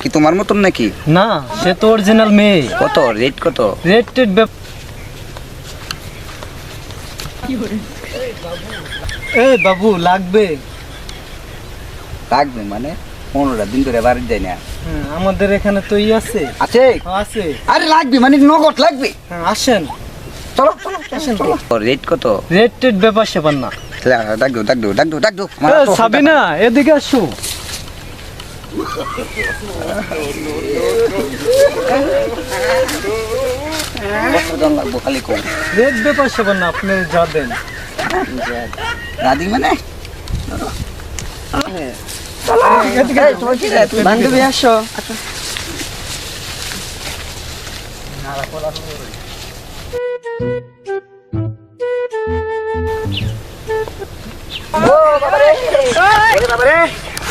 কি তোমার মতন নাকি? না সে তো অরিজিনাল মেয়ে। কত? রেট কত? টেড এই বাবু লাগবে। লাগবে মানে? পনেরোটা দিন ধরে বাড়ি যায় না। হ্যাঁ, আমাদের এখানে তো ই আছে। আছে? আছে। আরে লাগবে মানে নগদ লাগবে। হ্যাঁ, আসেন। চলো চলো। আসেন রেট কত? রেড টেড ব্যাপার সেপার না। ডাক দো ডাক দো ডাক দো ডাক দো আমার সাবিনা এদিকে আসো। লাগবো খালি কম রেড ব্যাপার সেপার না আপনি যা দেন রাধি মানে বান্ধবী আসো ও বাবা ওরে বাবা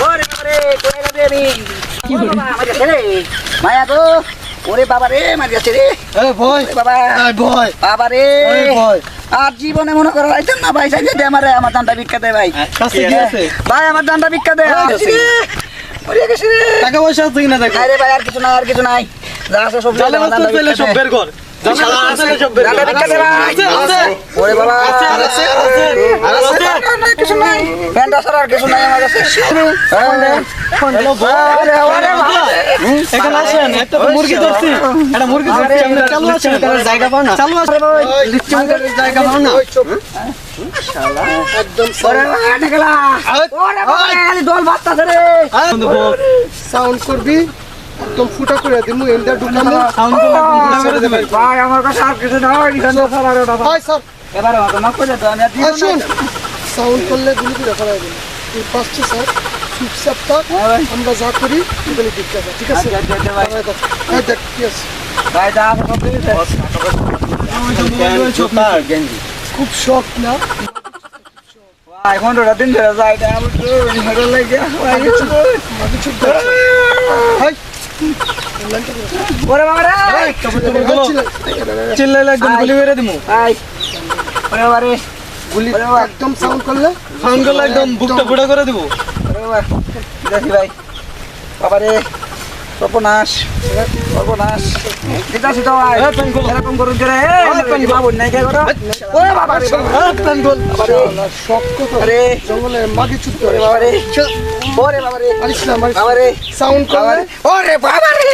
ওরে বাবা রে কোথায় যাবে আমি কি বাবা আমার কাছে রে মায়া গো। ওরে বাবা রে মার কাছে রে। এই ভয় ওরে বাবা। বাবা রে। আর জীবনে মনে করো আইতেন না ভাই সাইজে দে আমারে আমার দানটা ভিক্ষা দে ভাই। আছে? ভাই আমার দানটা ভিক্ষা দে। টাকা পয়সা আছে কিনা দেখো। আরে ভাই আর কিছু নাই আর কিছু নাই। যা আছে সব বের কর। ওরে বাবা। আছে আছে আছে। নাই প্যান্টা ছাড়া আর কিছু নাই আমার কাছে। রে। এখানে আসেন একটা তো মুরগি ধরছি। একটা মুরগি ধরছি আপনি চালু আছেন জায়গা পাও না। চালু আছেন। জায়গা পাও না। সাউন্ড করবি একদম ফুটা করে দিমু এন্ডা ঢুকামু সাউন্ড করে দেবে ভাই, আমার কাছে আর কিছু নাই, এখান স্যার এবারে মাফ করে দাও, আমি আর দিব শুন। সাউন্ড করলে গুলি করে ফেলাই দিন এই পাঁচটি স্যার চুপচাপ থাক হ্যাঁ আমরা যা করি দেখতে হবে ঠিক আছে? আচ্ছা, আচ্ছা, আচ্ছা, দেখ, এই দেখ কি আছে? ভাই, যা আছে সব দিয়ে দে। খুব শখ না? ভাই, পনেরোটা দিন ধরে যাই, এটা আমার তো ভালো লাগে। ভাই, মাকে চুপ কর হাই ওরে বাবা রে। চিল্লাইলে একদম গুলি মেরে দিমু। ভাই, ওরে বাবা রে। গুলি একদম সাউন্ড করলে সাউন্ড করলে একদম বুকটা ফুটা করে দিব দেখি ভাই। বাবা রে, সর্বনাশ, সর্বনাশ। দিতাছি তো ভাই। খোলো। এরকম করুন যে রে, বাবু নাই কে করো? ওরে বাবা রে, বাবা রে। শখ কত আরে, জঙ্গলে চুপ ওরে করে বাবা রে। ওরে বাবা রে। আরিস বাবা রে। সাউন্ড বাবা করলে রে। ওরে বাবা রে